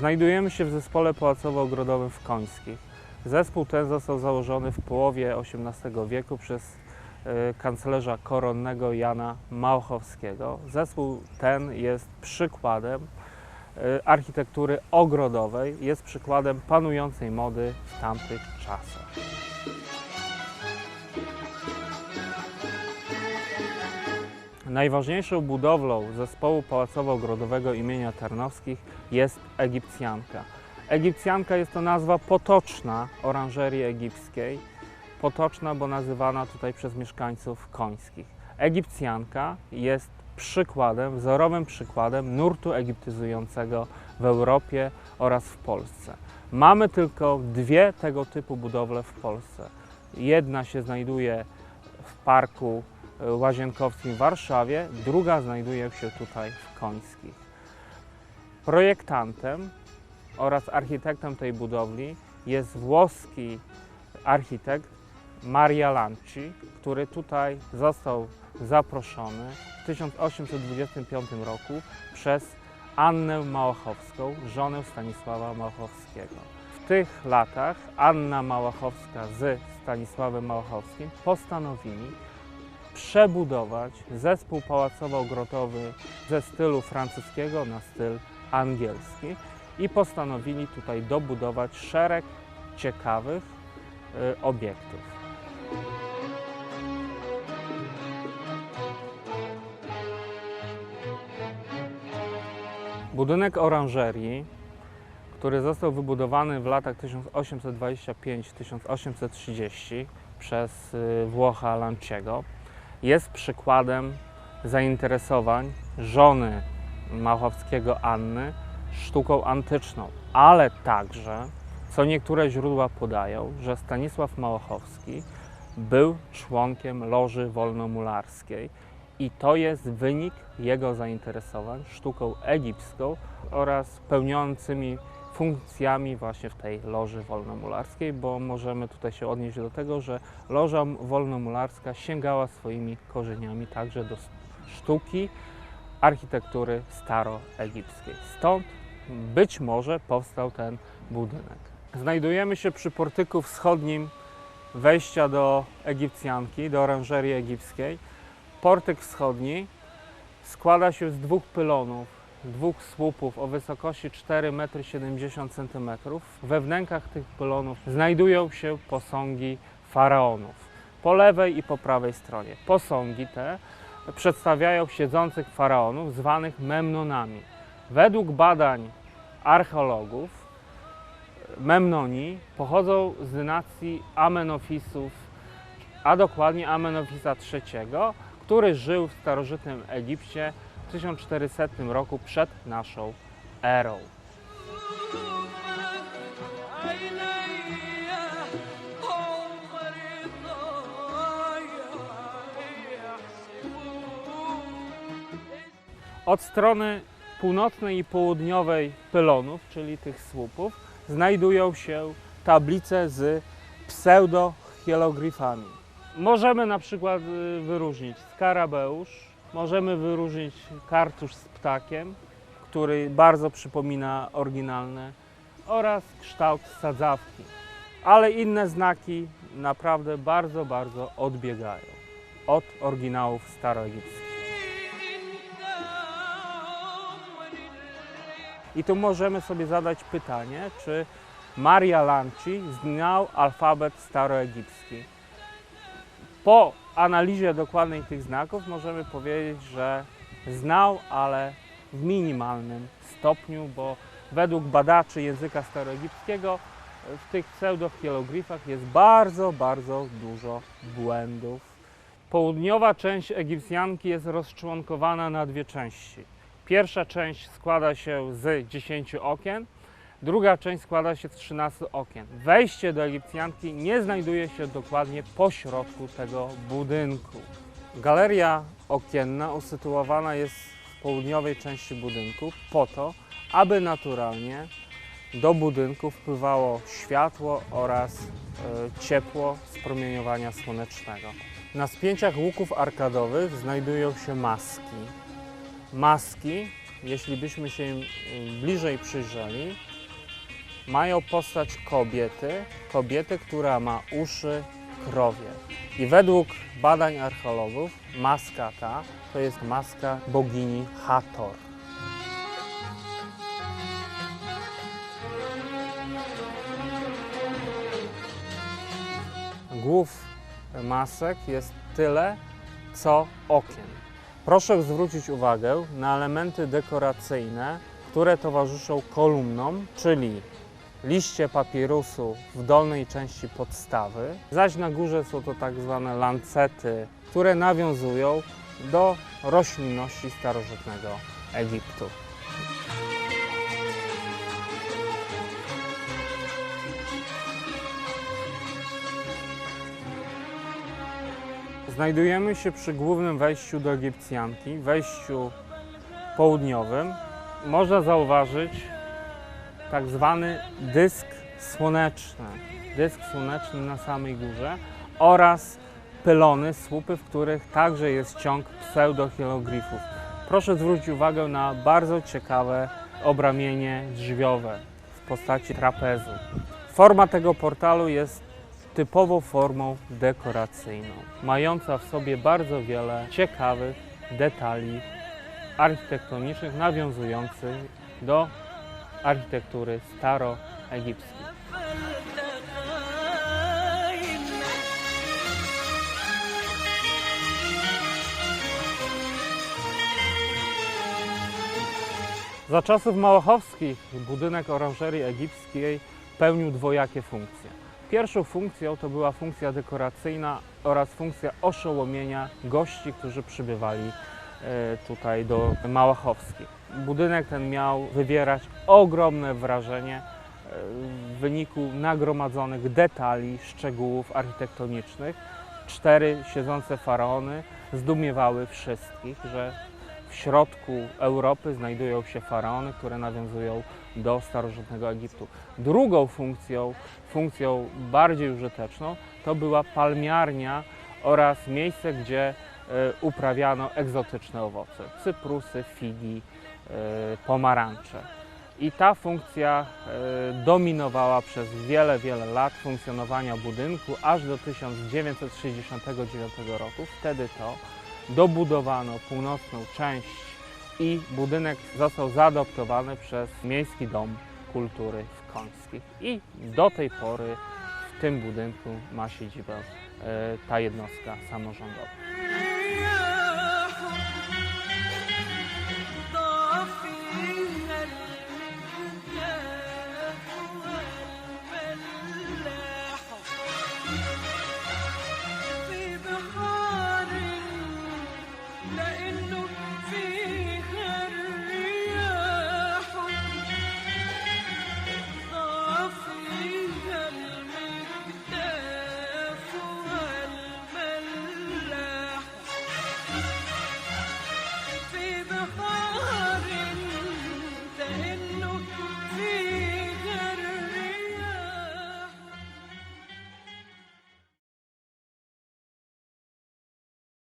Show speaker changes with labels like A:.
A: Znajdujemy się w zespole pałacowo-ogrodowym w Końskich. Zespół ten został założony w połowie XVIII wieku przez e, kanclerza koronnego Jana Małchowskiego. Zespół ten jest przykładem e, architektury ogrodowej, jest przykładem panującej mody w tamtych czasach. Najważniejszą budowlą zespołu pałacowo-ogrodowego imienia Tarnowskich jest Egipcjanka. Egipcjanka jest to nazwa potoczna oranżerii egipskiej. Potoczna, bo nazywana tutaj przez mieszkańców końskich. Egipcjanka jest przykładem, wzorowym przykładem nurtu egiptyzującego w Europie oraz w Polsce. Mamy tylko dwie tego typu budowle w Polsce. Jedna się znajduje w parku Łazienkowskim w Warszawie, druga znajduje się tutaj w Końskich. Projektantem oraz architektem tej budowli jest włoski architekt Maria Lanci, który tutaj został zaproszony w 1825 roku przez Annę Małachowską, żonę Stanisława Małachowskiego. W tych latach Anna Małachowska z Stanisławem Małachowskim postanowili przebudować zespół pałacowo-ogrodowy ze stylu francuskiego na styl angielski i postanowili tutaj dobudować szereg ciekawych y, obiektów. Budynek oranżerii, który został wybudowany w latach 1825-1830 przez y, Włocha Lanciego, jest przykładem zainteresowań żony Małchowskiego Anny sztuką antyczną, ale także, co niektóre źródła podają, że Stanisław Małachowski był członkiem Loży Wolnomularskiej i to jest wynik jego zainteresowań sztuką egipską oraz pełniącymi funkcjami właśnie w tej Loży Wolnomularskiej, bo możemy tutaj się odnieść do tego, że Loża Wolnomularska sięgała swoimi korzeniami także do sztuki, architektury staroegipskiej. Stąd być może powstał ten budynek. Znajdujemy się przy portyku wschodnim wejścia do Egipcjanki, do oranżerii egipskiej. Portyk wschodni składa się z dwóch pylonów, dwóch słupów o wysokości 4,70 m. We wnękach tych pylonów znajdują się posągi faraonów po lewej i po prawej stronie. Posągi te przedstawiają siedzących faraonów zwanych memnonami. Według badań archeologów Memnoni pochodzą z dynastii Amenofisów, a dokładnie Amenofisa III, który żył w starożytnym Egipcie 1400 roku przed naszą erą. Od strony północnej i południowej pylonów, czyli tych słupów, znajdują się tablice z pseudohieroglifami. Możemy na przykład y, wyróżnić skarabeusz, możemy wyróżnić kartusz z ptakiem, który bardzo przypomina oryginalne, oraz kształt sadzawki. Ale inne znaki naprawdę bardzo, bardzo odbiegają od oryginałów staroegipskich. I tu możemy sobie zadać pytanie, czy Maria Lanci znał alfabet staroegipski. Po analizie dokładnej tych znaków możemy powiedzieć, że znał, ale w minimalnym stopniu, bo według badaczy języka staroegipskiego w tych pseudohieroglifach jest bardzo, bardzo dużo błędów. Południowa część Egipcjanki jest rozczłonkowana na dwie części. Pierwsza część składa się z 10 okien, druga część składa się z 13 okien. Wejście do Egipcjanki nie znajduje się dokładnie po środku tego budynku. Galeria okienna usytuowana jest w południowej części budynku po to, aby naturalnie do budynku wpływało światło oraz e, ciepło z promieniowania słonecznego. Na spięciach łuków arkadowych znajdują się maski. Maski, jeśli byśmy się im y, bliżej przyjrzeli, mają postać kobiety, kobiety, która ma uszy krowie. I według badań archeologów maska ta to jest maska bogini Hathor. Głów masek jest tyle, co okien. Proszę zwrócić uwagę na elementy dekoracyjne, które towarzyszą kolumnom, czyli liście papirusu w dolnej części podstawy, zaś na górze są to tak zwane lancety, które nawiązują do roślinności starożytnego Egiptu. Znajdujemy się przy głównym wejściu do Egipcjanki, wejściu południowym. Można zauważyć tak zwany dysk słoneczny. Dysk słoneczny na samej górze oraz pylony, słupy, w których także jest ciąg pseudohieroglifów. Proszę zwrócić uwagę na bardzo ciekawe obramienie drzwiowe w postaci trapezu. Forma tego portalu jest typową formą dekoracyjną, mająca w sobie bardzo wiele ciekawych detali architektonicznych nawiązujących do architektury staroegipskiej. Za czasów małachowskich budynek oranżerii egipskiej pełnił dwojakie funkcje. Pierwszą funkcją to była funkcja dekoracyjna oraz funkcja oszołomienia gości, którzy przybywali tutaj do Małachowskich. Budynek ten miał wywierać ogromne wrażenie e, w wyniku nagromadzonych detali, szczegółów architektonicznych. Cztery siedzące faraony zdumiewały wszystkich, że w środku Europy znajdują się faraony, które nawiązują do starożytnego Egiptu. Drugą funkcją, funkcją bardziej użyteczną, to była palmiarnia oraz miejsce, gdzie e, uprawiano egzotyczne owoce cyprusy, figi, e, pomarańcze. I ta funkcja e, dominowała przez wiele, wiele lat funkcjonowania budynku, aż do 1969 roku. Wtedy to dobudowano północną część i budynek został zaadoptowany przez Miejski Dom Kultury w Końskich. I do tej pory w tym budynku ma siedzibę e, ta jednostka samorządowa.